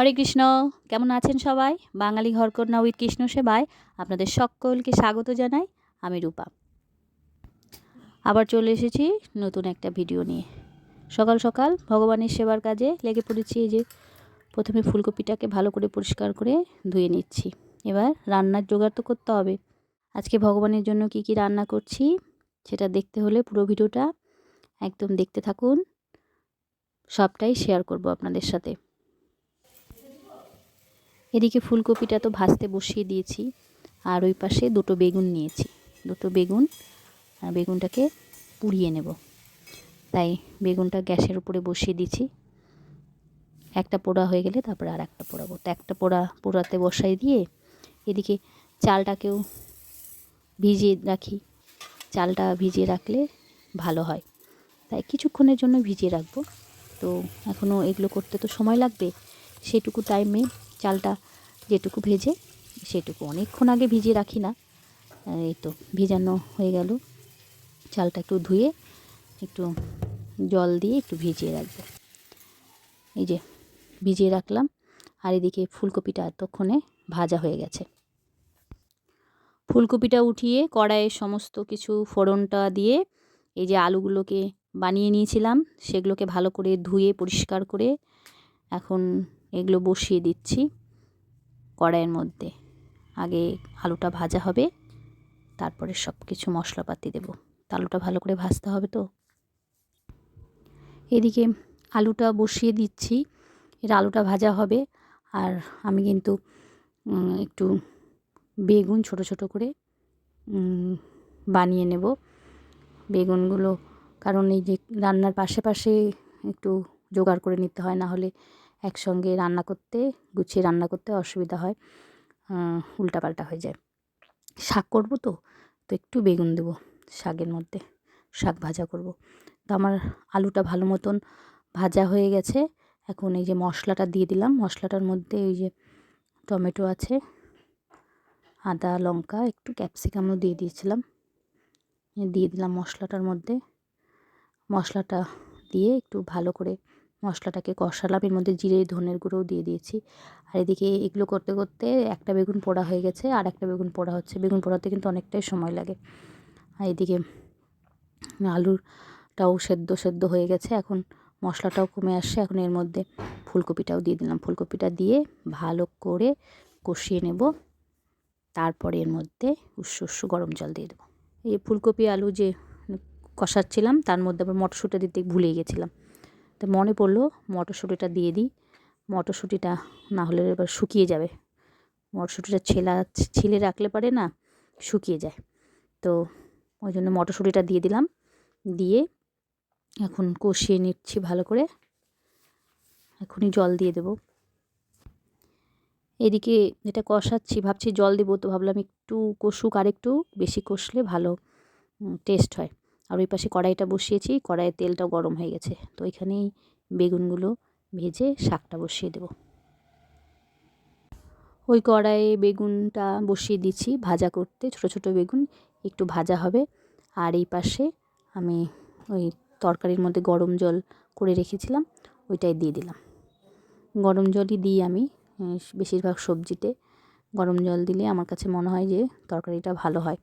হরে কৃষ্ণ, কেমন আছেন সবাই? বাঙালি ঘরকন্যা উইথ কৃষ্ণ সেবায় আপনাদের সকলকে স্বাগত জানাই, আমি রূপা। আবার চলে এসেছি নতুন একটা ভিডিও নিয়ে। সকাল সকাল ভগবানের সেবার কাজে লেগে পড়েছি, এই যে প্রথমে ফুলকপিটাকে ভালো করে পরিষ্কার করে ধুয়ে নিচ্ছি। এবার রান্নার জোগাড় তো করতে হবে। আজকে ভগবানের জন্য কি কি রান্না করছি, সেটা দেখতে হলে পুরো ভিডিওটা একদম দেখতে থাকুন। সবটাই শেয়ার করব আপনাদের সাথে। এদিকে ফুলকপিটা তো ভাজতে বসিয়ে দিয়েছি, আর ওই পাশে দুটো বেগুন নিয়েছি। দুটো বেগুন বেগুনটাকে পুড়িয়ে নেব। তাই বেগুনটা গ্যাসের উপরে বসিয়ে দিয়েছি। একটা পোড়া হয়ে গেলে তারপরে আর একটা পোড়াবো। তো একটা পোড়া, পোড়াতে বসাই দিয়ে এদিকে চালটাকেও ভিজিয়ে রাখি। চালটা ভিজিয়ে রাখলে ভালো হয়। তাই কিছুক্ষণের জন্য ভিজিয়ে রাখব। তো এখনও এগুলো করতে তো সময় লাগবে। সেটুকু টাইমে চালটা যেটুকু ভেজে, সেটুকু অনেকক্ষণ আগে ভিজিয়ে রাখি না। এই তো ভেজানো হয়ে গেল। চালটা একটু ধুয়ে একটু জল দিয়ে একটু ভিজিয়ে রাখব। এই যে ভিজিয়ে রাখলাম। আর এদিকে ফুলকপিটা এতক্ষণে ভাজা হয়ে গেছে। ফুলকপিটা উঠিয়ে কড়াইয়ে সমস্ত কিছু ফোড়নটা দিয়ে এই যে আলুগুলোকে বানিয়ে নিয়েছিলাম, সেগুলোকে ভালো করে ধুয়ে পরিষ্কার করে এখন এগুলো বসিয়ে দিচ্ছি। কড়াইয়ের মধ্যে। আগে আলুটা ভাজা হবে, তারপরে সব কিছু মশলাপাতি দেব। আলুটা ভালো করে ভাজতে হবে তো? এদিকে আলুটা বসিয়ে দিচ্ছি, এর আলুটা ভাজা হবে। আর আমি কিন্তু একটু বেগুন ছোট ছোট করে বানিয়ে নেব। বেগুনগুলো, কারণ এই যে রান্নার পাশে পাশে একটু জোগাড় করে নিতে হয়, না হলে একসঙ্গে রান্না করতে, গুছিয়ে রান্না করতে অসুবিধা হয় উল্টাপাল্টা হয়ে যায়। শাক করব তো তো একটু বেগুন দেবো শাকের মধ্যে, শাক ভাজা করব। তো আমার আলুটা ভালো মতন ভাজা হয়ে গেছে, এখন এই যে মশলাটা দিয়ে দিলাম, মশলাটার মধ্যে এই যে টমেটো আছে, আদা, লঙ্কা, একটু ক্যাপসিকামও দিয়ে দিয়েছিলাম, দিয়ে দিলাম মশলাটার মধ্যে। মশলাটা দিয়ে একটু ভালো করে মশলাটাকে কষালাম। এর মধ্যে জিরে, ধনের গুঁড়োও দিয়ে দিয়েছি। আর এদিকে এগুলো করতে করতে একটা বেগুন পোড়া হয়ে গেছে। আর একটা বেগুন পোড়া হচ্ছে। বেগুন পোড়াতে কিন্তু অনেকটাই সময় লাগে। আর এদিকে আলুরটাও সেদ্ধ সেদ্ধ হয়ে গেছে। এখন মশলাটাও কমে আসছে। এখন এর মধ্যে ফুলকপিটাও দিয়ে দিলাম। ফুলকপিটা দিয়ে ভালো করে কষিয়ে নেব। তারপরে এর মধ্যে উস্সু উস্সু গরম জল দিয়ে দেবো। এই ফুলকপি, আলু যে কষাচ্ছিলাম, তার মধ্যে আবার মটরশুঁটা দিতে ভুলে গেছিলাম। তো মনে পড়ল মটরশুঁটিটা দিয়ে দিই। মটরশুঁটিটা না হলে এবার শুকিয়ে যাবে। মটরশুঁটিটা ছেলা ছিলে রাখলে পারে না, শুকিয়ে যায়। তো ওই জন্য মটরশুঁটিটা দিয়ে দিলাম। দিয়ে এখন কষিয়ে নিচ্ছি ভালো করে। এখনই জল দিয়ে দেব। এদিকে এটা কষাচ্ছি, ভাবছি জল দেবো, তো ভাবলাম একটু কষুক আর একটু বেশি কষলে ভালো টেস্ট হয়। আর ওই পাশে কড়াইটা বসিয়েছি, কড়াইয়ের তেলটাও গরম হয়ে গেছে। তো এখানেই বেগুনগুলো ভেজে শাকটা বসিয়ে দেব। ওই কড়াইয়ে বেগুনটা বসিয়ে দিচ্ছি, ভাজা করতে। ছোট ছোট বেগুন, একটু ভাজা হবে। আর এই পাশে আমি ওই তরকারির মধ্যে গরম জল করে রেখেছিলাম, ওইটাই দিয়ে দিলাম। গরম জলই দিই আমি বেশিরভাগ সবজিতে। গরম জল দিলে আমার কাছে মনে হয় যে তরকারিটা ভালো হয়,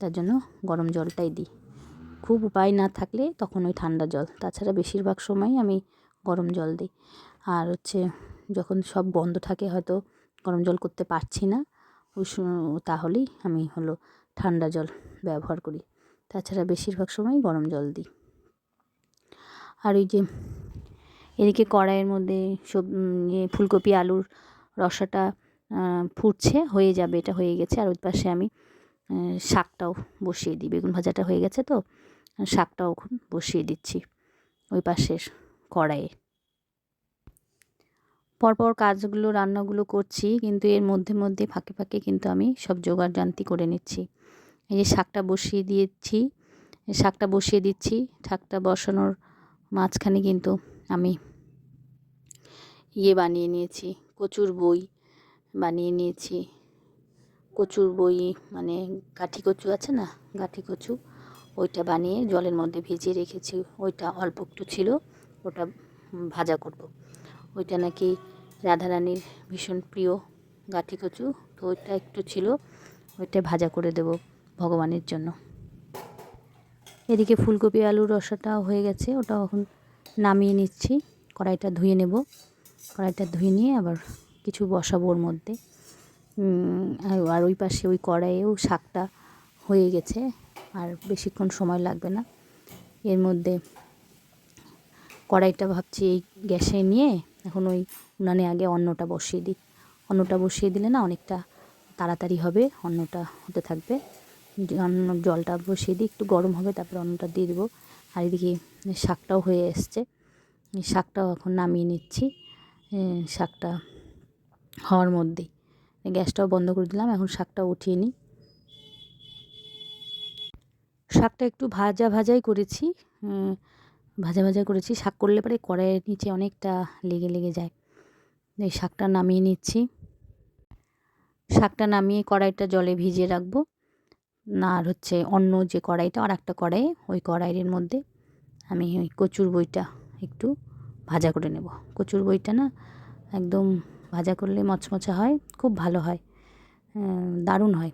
তার জন্য গরম জলটাই দিই। খুব উপায় না থাকলে তখন ওই ঠান্ডা জল। তাছাড়া বেশিরভাগ সময় আমি গরম জল দিই। আর হচ্ছে যখন সব বন্ধ থাকে হয়তো গরম জল করতে পারছি না, ওই তাহলেই আমি হলো ঠান্ডা জল ব্যবহার করি। তাছাড়া বেশিরভাগ সময় গরম জল দিই। আর ওই যে এদিকে কড়াইয়ের মধ্যে সব ইয়ে ফুলকপি, আলুর রসাটা ফুটছে, হয়ে যাবে, এটা হয়ে গেছে। আর ওই পাশে আমি শাকটাও বসিয়ে দিই। বেগুন ভাজাটা হয়ে গেছে তো, শাকটাও এখন বসিয়ে দিচ্ছি ওই পাশের কড়াইয়ে। পরপর কাজগুলো, রান্নাগুলো করছি, কিন্তু এর মধ্যে মধ্যে ফাঁকে ফাঁকে কিন্তু আমি সব জোগাড় জান্তি করে নিচ্ছি। এই যে শাকটা বসিয়ে দিয়েছি শাকটা বসিয়ে দিচ্ছি, শাকটা বসানোর মাঝখানে কিন্তু আমি ইয়ে বানিয়ে নিয়েছি, কচুর বই বানিয়ে নিয়েছি কচুর বই মানে গাঠি কচু আছে না, গাঠি কচু, ওইটা বানিয়ে জলের মধ্যে ভিজিয়ে রেখেছি। ওইটা অল্প একটু ছিল, ওটা ভাজা করব। ওইটা নাকি রাধারানীর ভীষণ প্রিয় গাঠি কচু, তো ওইটা একটু ছিল, ওইটা ভাজা করে দেব ভগবানের জন্য। এদিকে ফুলকপি, আলুর রসাটাও হয়ে গেছে ওটা এখন নামিয়ে নিচ্ছি। কড়াইটা ধুয়ে নেব, কড়াইটা ধুয়ে নিয়ে আবার কিছু বসাবো ওর মধ্যে। আর ওই পাশে ওই কড়াইয়েও শাকটা হয়ে গেছে, আর বেশিক্ষণ সময় লাগবে না। এর মধ্যে কড়াইটা ভাবছি এই গ্যাসে নিয়ে এখন ওই উনানে আগে অন্নটা বসিয়ে দিই। অন্নটা বসিয়ে দিলে না অনেকটা তাড়াতাড়ি হবে, অন্নটা হতে থাকবে। অন্ন জলটা বসিয়ে দিই, একটু গরম হবে, তারপরে অন্নটা দিয়ে দেবো। আর এদিকে শাকটাও হয়ে এসছে। শাকটাও এখন নামিয়ে নিচ্ছি। শাকটা হওয়ার মধ্যেই। গ্যাসটাও বন্ধ করে দিলাম, এখন শাকটা উঠিয়ে নিই। শাকটা একটু ভাজা ভাজাই করেছি ভাজা ভাজা করেছি। শাক করলে পরে কড়াইয়ের নিচে অনেকটা লেগে লেগে যায়। এই শাকটা নামিয়ে নিচ্ছি। শাকটা নামিয়ে কড়াইটা জলে ভিজিয়ে রাখব। আর হচ্ছে অন্য যে কড়াইটা, আর একটা কড়াইয়ে ওই কড়াইয়ের মধ্যে আমি ওই কচুর বইটা একটু ভাজা করে নেব। কচুর বইটা না, একদম ভাজা করলে মচমচা হয়, খুব ভালো হয়। দারুণ হয়।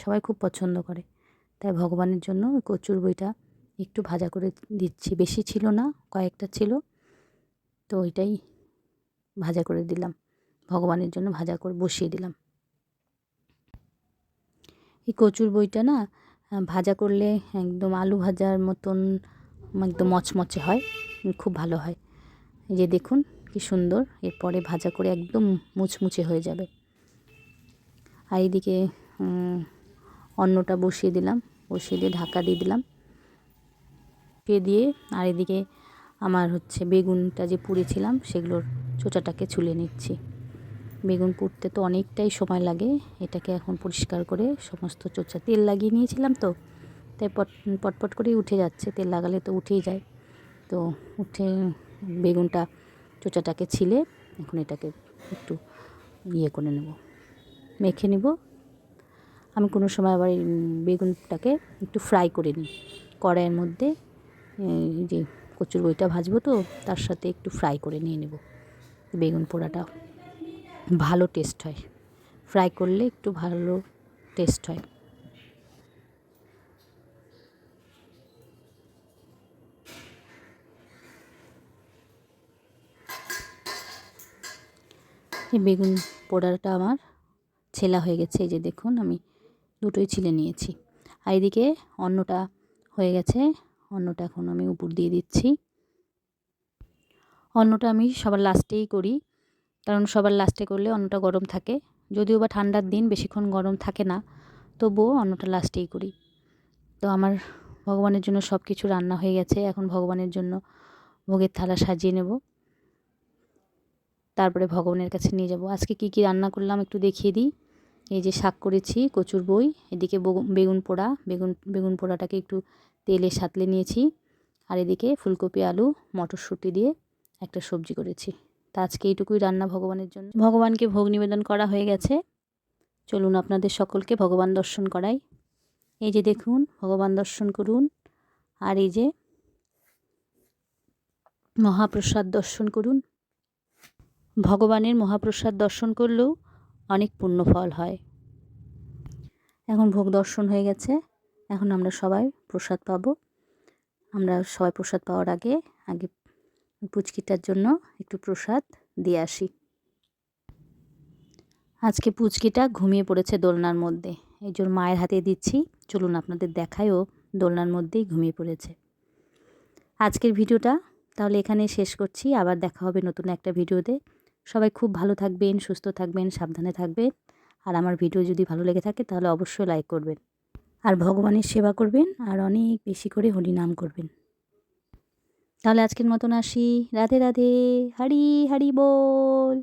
সবাই খুব পছন্দ করে। তাই ভগবানের জন্য কচুর বইটা একটু ভাজা করে দিচ্ছি। বেশি ছিল না, কয়েকটা ছিল। তো ওইটাই ভাজা করে দিলাম। ভগবানের জন্য ভাজা করে বসিয়ে দিলাম। এই কচুর বইটা না ভাজা করলে একদম আলু ভাজার মতন একদম মচমচে হয়, খুব ভালো হয়। এই যে দেখুন কি সুন্দর। এরপরে ভাজা করে একদম মুচমুচে হয়ে যাবে। আর এইদিকে অন্নটা বসিয়ে দিলাম। বসিয়ে দিয়ে ঢাকা দিয়ে দিলাম। দিয়ে দিয়ে আর এদিকে আমার হচ্ছে বেগুনটা যে পুড়েছিলাম, সেগুলোর চোচাটাকে ছুলে নিচ্ছি। বেগুন পুড়তে তো অনেকটাই সময় লাগে। এটাকে এখন পরিষ্কার করে সমস্ত চোচা তেল লাগিয়ে নিয়েছিলাম তো, তাই পট, পটপট করেই উঠে যাচ্ছে। তেল লাগালে তো উঠেই যায়। তো উঠে বেগুনটা চোচাটাকে ছিলে, এখন এটাকে একটু ইয়ে করে নেব, মেখে নেব। আমি কোনো সময় আবার বেগুনটাকে একটু ফ্রাই করে নিই, কড়াইয়ের মধ্যে যে কচুর বইটা ভাজবো তো, তার সাথে একটু ফ্রাই করে নিয়ে নেব। বেগুন পোড়াটা ভালো টেস্ট হয়, ফ্রাই করলে একটু ভালো টেস্ট হয়। এই বেগুন পোড়াটা আমার ছেলা হয়ে গেছে, এই যে দেখুন আমি দুটোই ছিলে নিয়েছি। আর এদিকে অন্নটা হয়ে গেছে, অন্নটা এখন আমি উপর দিয়ে দিচ্ছি। অন্নটা আমি সবার লাস্টেই করি, কারণ সবার লাস্টে করলে অন্নটা গরম থাকে। যদিও বা ঠান্ডার দিন বেশিক্ষণ গরম থাকে না, তবুও অন্নটা লাস্টেই করি। তো আমার ভগবানের জন্য সব কিছু রান্না হয়ে গেছে, এখন ভগবানের জন্য ভোগের থালা সাজিয়ে নেব। তারপরে ভগবানের কাছে নিয়ে যাব। আজকে কি কি রান্না করলাম একটু দেখিয়ে দিই। এই যে শাক করেছি, কচুর বই, এদিকে বেগুন পোড়া, বেগুন বেগুন পোড়াটাকে একটু তেলে সাতলে নিয়েছি। আর এদিকে ফুলকপি, আলু, মটরশুঁটি দিয়ে একটা সবজি করেছি। তা আজকে এইটুকুই রান্না ভগবানের জন্য। ভগবানকে ভোগ নিবেদন করা হয়ে গেছে। চলুন আপনাদের সকলকে ভগবান দর্শন করাই। এই যে দেখুন, ভগবান দর্শন করুন। আর এই যে মহাপ্রসাদ দর্শন করুন। ভগবানের মহাপ্রসাদ দর্শন করলেও অনেক পুণ্য ফল হয়। এখন ভোগ দর্শন হয়ে গেছে। এখন আমরা সবাই প্রসাদ পাবো। আমরা সবাই প্রসাদ পাওয়ার আগে আগে পুচকিটার জন্য একটু প্রসাদ দিয়ে আসি। আজকে পুচকিটা ঘুমিয়ে পড়েছে দোলনার মধ্যে। এই জন্য মায়ের হাতে দিচ্ছি। চলুন আপনাদের দেখায়ও দোলনার মধ্যেই ঘুমিয়ে পড়েছে। আজকের ভিডিওটা তাহলে এখানে শেষ করছি। আবার দেখা হবে নতুন একটা ভিডিওতে। সবাই খুব ভালো থাকবেন, সুস্থ থাকবেন, সাবধানে থাকবেন। আর আমার ভিডিও যদি ভালো লেগে থাকে তাহলে অবশ্যই লাইক করবেন। আর ভগবানের সেবা করবেন আর অনেক বেশি করে হরি নাম করবেন। তাহলে আজকের মতন আসি। রাধে রাধে, হারি হারি বল।